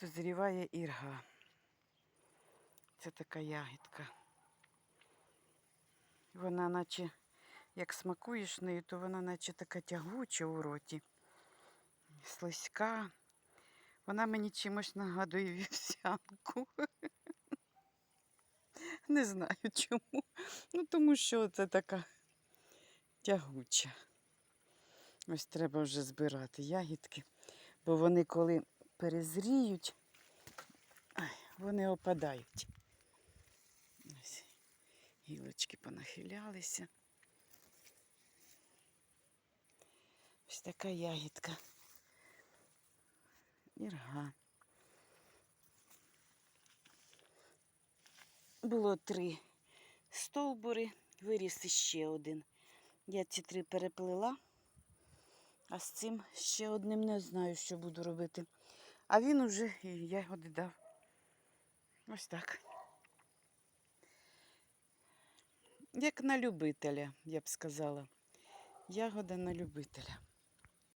дозріває ірга. Це така ягідка. Вона наче, як смакуєш нею, то вона наче така тягуча у роті. Слизька. Вона мені чимось нагадує вівсянку. Не знаю чому. Ну, тому що це така тягуча. Ось треба вже збирати ягідки, бо вони коли перезріють, вони опадають. Ось гілочки понахилялися. Ось така ягідка. Ірга. Було три стовбури, виріс іще один. Я ці три переплела, а з цим ще одним не знаю, що буду робити. А він уже і ягоди дав. Ось так. Як на любителя, я б сказала. Ягода на любителя.